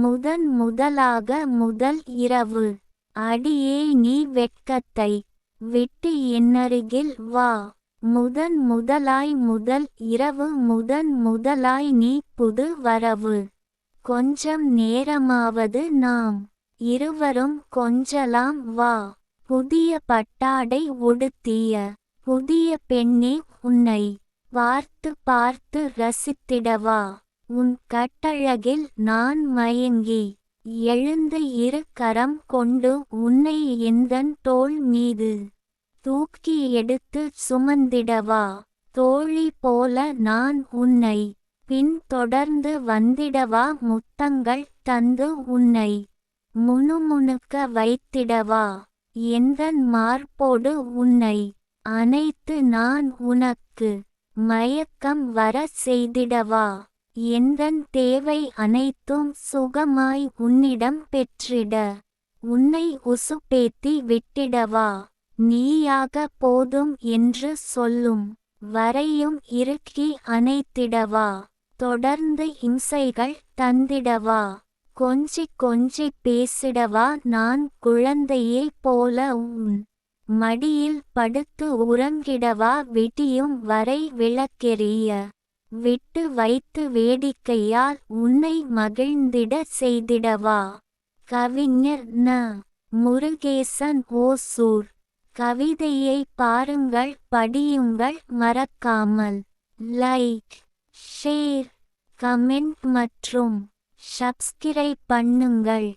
முதன் முதலாக முதல் இரவு. அடியே நீ வெட்கத்தை. விட்டு என்னருகில் வா. முதன் முதலாய் முதல் இரவு முதன் முதலாய் நீ புது வரவு. கொஞ்சம் நேரமாவது நாம் இருவரும் கொஞ்சலாம் வா. புதிய பட்டாடை உடுத்திய புதிய பெண்ணே உன்னை. பார்த்து பார்த்து ரசித்திடவா. உன் கட்டழகில் நான் மயங்கி எழுந்து இரு கரம் கொண்டு உன்னை எந்தன் தோள் மீது தூக்கி எடுத்து சுமந்திடவா? தோழி போல நான் உன்னை பின் தொடர்ந்து வந்திடவா? முத்தங்கள் தந்து உன்னை முணுமுணுக்க வைத்திடவா? எந்தன் மார்போடு உன்னை அனைத்து நான் உனக்கு மயக்கம் வர செய்திடவா? எந்தன் தேவை அனைத்தும் சுகமாய் உன்னிடம் பெற்றிட. உன்னை உசுப்பேத்தி விட்டிடவா? நீயாக போதும் என்று சொல்லும். வரையும் இறுக்கி அணைத்திடவா? தொடர்ந்து இம்சைகள் தந்திடவா? கொஞ்சி கொஞ்சி பேசிடவா? நான் குழந்தையைப் போல உன் மடியில் படுத்து உறங்கிடவா? விடியும் வரை விளக்கெறிய. விட்டு வைத்து வேடிக்கையால் உன்னை மகிழ்ந்திட செய்திடவா? கவிஞர் ந. முருகேசன் ஓசூர். கவிதையை பாருங்கள் படியுங்கள் மறக்காமல். லைக் ஷேர் கமெண்ட் மற்றும் சப்ஸ்கிரைப் பண்ணுங்கள்.